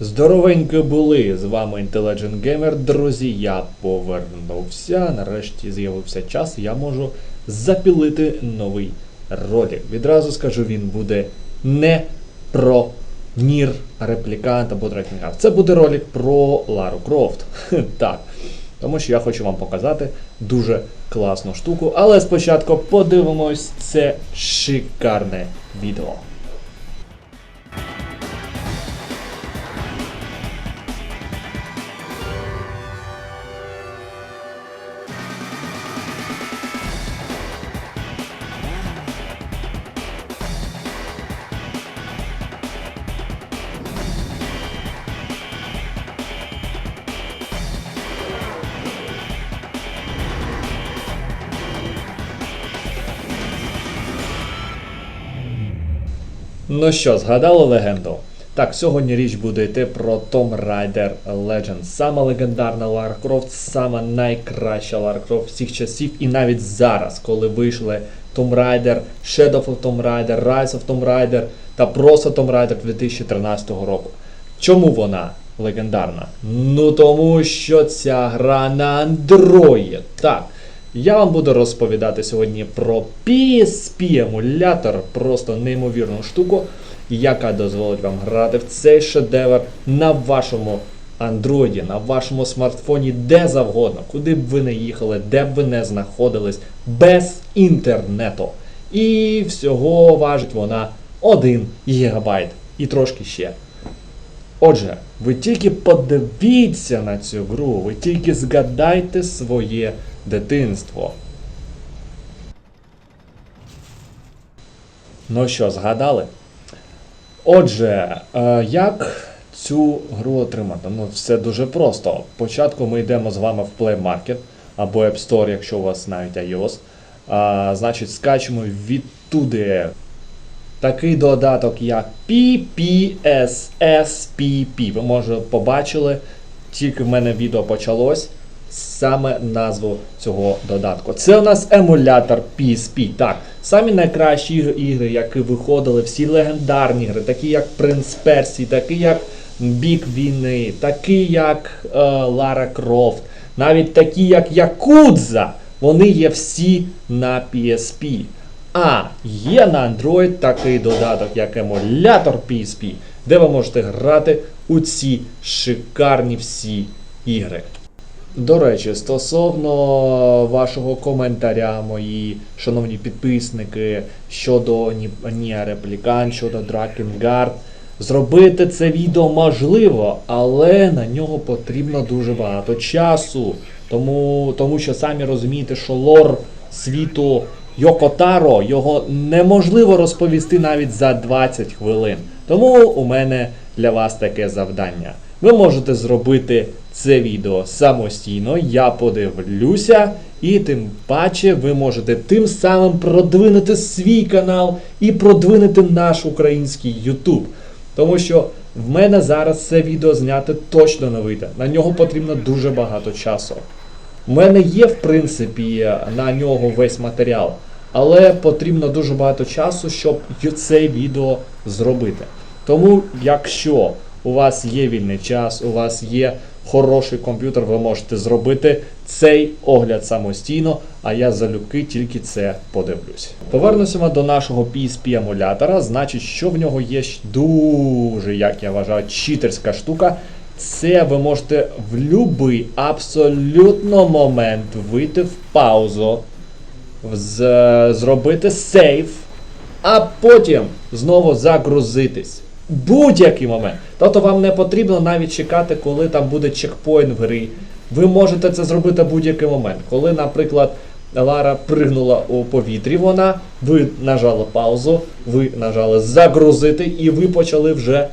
Здоровенько були! З вами Intelligent Gamer. Друзі, я повернувся. Нарешті з'явився час, я можу запілити новий ролик. Відразу скажу, він буде не про Нір, реплікант або Дракенгар. Це буде ролик про Лару Крофт. Так. Тому що я хочу вам показати дуже класну штуку. Але спочатку подивимось це шикарне відео. Ну що, згадали легенду? Так, сьогодні річ буде йти про Tomb Raider Legends. Сама легендарна Лара Крофт, сама найкраща Лара Крофт всіх часів. І навіть зараз, коли вийшли Tomb Raider, Shadow of Tomb Raider, Rise of Tomb Raider та просто Tomb Raider 2013 року. Чому вона легендарна? Ну тому що ця гра на Android. Так. Я вам буду розповідати сьогодні про PSP емулятор, просто неймовірну штуку, яка дозволить вам грати в цей шедевр на вашому андроїді, на вашому смартфоні, де завгодно, куди б ви не їхали, де б ви не знаходились, без інтернету. І всього важить вона 1 ГБ і трошки ще. Отже, ви тільки подивіться на цю гру, ви тільки згадайте своє дитинство. Ну що, згадали? Отже, е, як цю гру отримати? Ну, все дуже просто. Спочатку ми йдемо з вами в Play Market або App Store, якщо у вас навіть iOS. А, значить, скачемо відтуди такий додаток, як PPSSPP. Ви може побачили, тільки в мене відео почалось. Саме назву цього додатку. Це у нас емулятор PSP. Так, самі найкращі ігри, які виходили, всі легендарні ігри, такі як Принц Персі, такі як Бік Війни, такі як е, Лара Крофт, навіть такі як Якудза, вони є всі на PSP. А є на Android такий додаток, як емулятор PSP, де ви можете грати у ці шикарні всі ігри. До речі, стосовно вашого коментаря, мої шановні підписники, щодо Ніа Реплікант, щодо Дракенгард, зробити це відео можливо, але на нього потрібно дуже багато часу. Тому, тому що самі розумієте, що лор світу Йокотаро його неможливо розповісти навіть за 20 хвилин. Тому у мене для вас таке завдання. Ви можете зробити це відео самостійно, я подивлюся, і тим паче ви можете тим самим продвинути свій канал і продвинути наш український YouTube. Тому що в мене зараз це відео зняти точно не вийде. На нього потрібно дуже багато часу. У мене є, в принципі, на нього весь матеріал, але потрібно дуже багато часу, щоб це відео зробити. Тому, якщо у вас є вільний час, у вас є хороший комп'ютер, ви можете зробити цей огляд самостійно, а я залюбки тільки це подивлюсь. Повернемося до нашого PSP емулятора. Значить, що в нього є дуже, як я вважаю, читерська штука. Це ви можете в будь-який абсолютно момент вийти в паузу, з- зробити сейф, а потім знову загрузитись. Будь-який момент. Тобто вам не потрібно навіть чекати, коли там буде чекпоінт в грі. Ви можете це зробити будь-який момент. Коли, наприклад, Лара пригнула у повітрі, вона, ви нажали паузу, ви нажали загрузити, і ви почали вже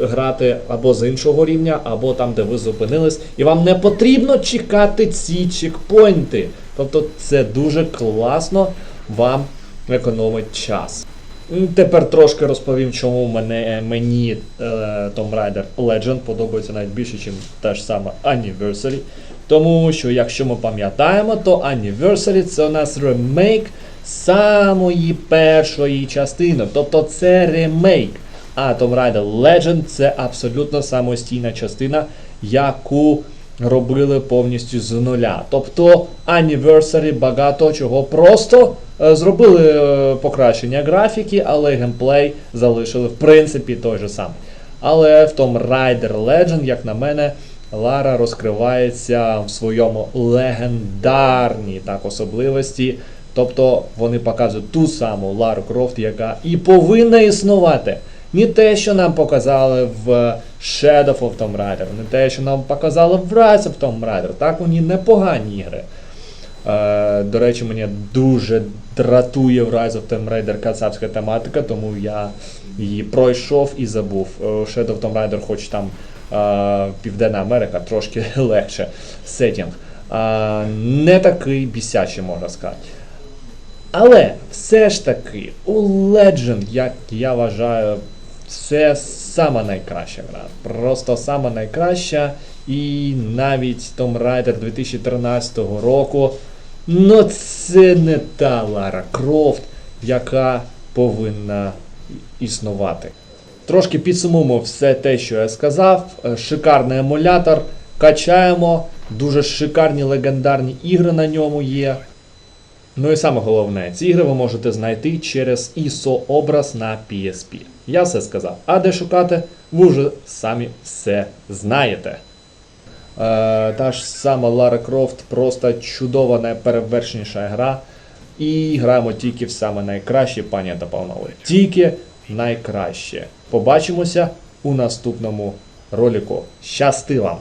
грати або з іншого рівня, або там, де ви зупинились, і вам не потрібно чекати ці чекпоінти. Тобто це дуже класно вам економить час. Тепер трошки розповім, чому мене, мені е, Tomb Raider Legend подобається навіть більше, ніж та ж сама Anniversary. Тому що, якщо ми пам'ятаємо, то Anniversary це у нас ремейк самої першої частини. Тобто це ремейк. А Tomb Raider Legend це абсолютно самостійна частина, яку робили повністю з нуля. Тобто Anniversary багато чого просто е, зробили е, покращення графіки, але геймплей залишили в принципі той же самий. Але в Tomb Raider Legend, як на мене, Лара розкривається в своєму легендарній так особливості. Тобто вони показують ту саму Лару Крофт, яка і повинна існувати. Не те, що нам показали в Shadow of Tomb Raider, не те, що нам показали в Rise of Tomb Raider. Так, вони непогані ігри. Е, до речі, мені дуже дратує в Rise of Tomb Raider кацапська тематика, тому я її пройшов і забув. Е, Shadow of Tomb Raider, хоч там е, Південна Америка, трошки легше сетінг. Е, не такий бісячий, можна сказати. Але все ж таки, у Legend, як я вважаю, це сама найкраща гра. Просто сама найкраща. І навіть Tomb Raider 2013 року. Ну це не та Лара Крофт, яка повинна існувати. Трошки підсумуємо все те, що я сказав. Е, Шикарний емулятор. Качаємо. Дуже шикарні легендарні ігри на ньому є. Ну і саме головне, ці ігри ви можете знайти через ISO образ на PSP. Я все сказав. А де шукати, ви вже самі все знаєте. Е, та ж сама Лара Крофт просто чудова, найперевершеніша гра. І граємо тільки в саме найкраще, пані та. Тільки найкраще. Побачимося у наступному ролику. Щасти вам!